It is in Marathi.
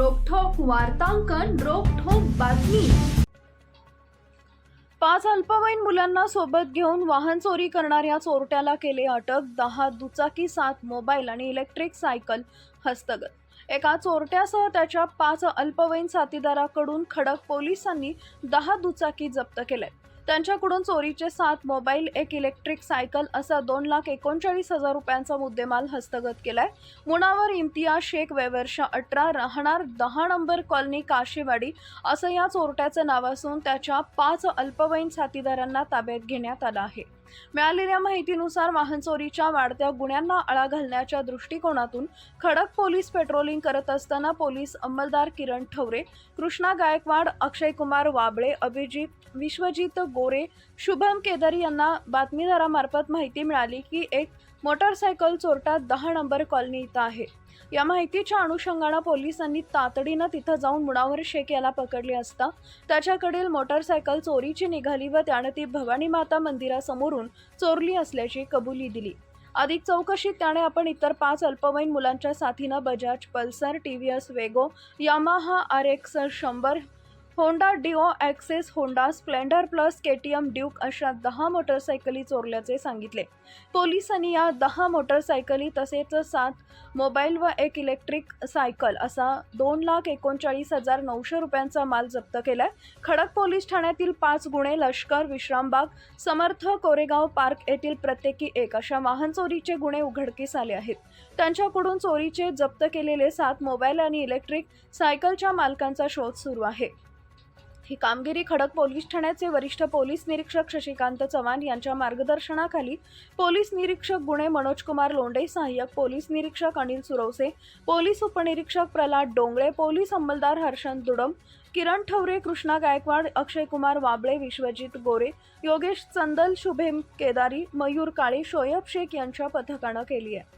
वार्तांकन रोखोक बातमी. पाच अल्पवयीन मुलांना सोबत घेऊन वाहन चोरी करणाऱ्या चोरट्याला केले अटक दहा दुचाकी सात मोबाईल आणि इलेक्ट्रिक सायकल हस्तगत. एका चोरट्यासह त्याच्या पाच अल्पवयीन साथीदाराकडून खडक पोलिसांनी दहा दुचाकी जप्त केल्या त्यांच्याकडून चोरीचे सात मोबाईल एक इलेक्ट्रिक सायकल असा दोन लाख एकोणचाळीस हजार रुपयांचा मुद्देमाल हस्तगत केलाय. मुनावर इम्तियाज शेख वयवर्ष अठरा राहणार दहा नंबर कॉलनी काशीवाडी असं या चोरट्याचं नाव असून त्याच्या पाच अल्पवयीन साथीदारांना ताब्यात घेण्यात आलं आहे. मिळालेल्या माहितीनुसार वाहन चोरीच्या वाढत्या गुन्ह्यांना आळा घालण्याच्या दृष्टिकोनातून खडक पोलीस पेट्रोलिंग करत असताना पोलीस अंमलदार किरण ठवरे कृष्णा गायकवाड अक्षय कुमार वाबळे अभिजित विश्वजित गोरे शुभम केदारी यांना बातमीदारामार्फत माहिती मिळाली की एक मोटारसायकल चोरटा दहा नंबर कॉलनी इथं आहे. या माहितीच्या अनुषंगानं पोलिसांनी तातडीनं तिथं जाऊन मुणावर शेख याला पकडले असता त्याच्याकडील मोटारसायकल चोरीची निघाली व त्यानं ती भवानी माता मंदिरासमोरून चोरली असल्याची कबुली दिली. अधिक चौकशीत त्याने आपण इतर पाच अल्पवयीन मुलांच्या साथीनं Bajaj Pulsar T V S Wego Yamaha R X शंभर Honda Dio Access Honda Splendor plus K T M Duke अशा दहा मोटरसायकली चोरल्याचे सांगितले. पोलिसांनी या दहा मोटरसायकली तसेच सात मोबाईल व एक इलेक्ट्रिक सायकल असा दोन लाख एकोणचाळीस हजार नऊशे रुपयांचा माल जप्त केलाय. खडक पोलीस ठाण्यातील पाच गुन्हे लष्कर विश्रामबाग समर्थ कोरेगाव पार्क येथील प्रत्येकी एक अशा वाहन चोरीचे गुन्हे उघडकीस आले आहेत. त्यांच्याकडून चोरीचे जप्त केलेले सात मोबाईल आणि इलेक्ट्रिक सायकलच्या मालकांचा शोध सुरू आहे. ही कामगिरी खडक पोलीस ठाण्याचे वरिष्ठ पोलीस निरीक्षक शशिकांत चव्हाण यांच्या मार्गदर्शनाखाली पोलीस निरीक्षक गुणे मनोज कुमार सहाय्यक पोलीस निरीक्षक अनिल सुरवसे पोलीस उपनिरीक्षक प्रल्हाद डोंगळे पोलीस अंमलदार हर्षन दुडम किरण ठवरे कृष्णा गायकवाड अक्षय कुमार वाबळे विश्वजित गोरे योगेश चंदल शुभेम केदारी मयूर काळे शोयब शेख यांच्या पथकानं केली आहे.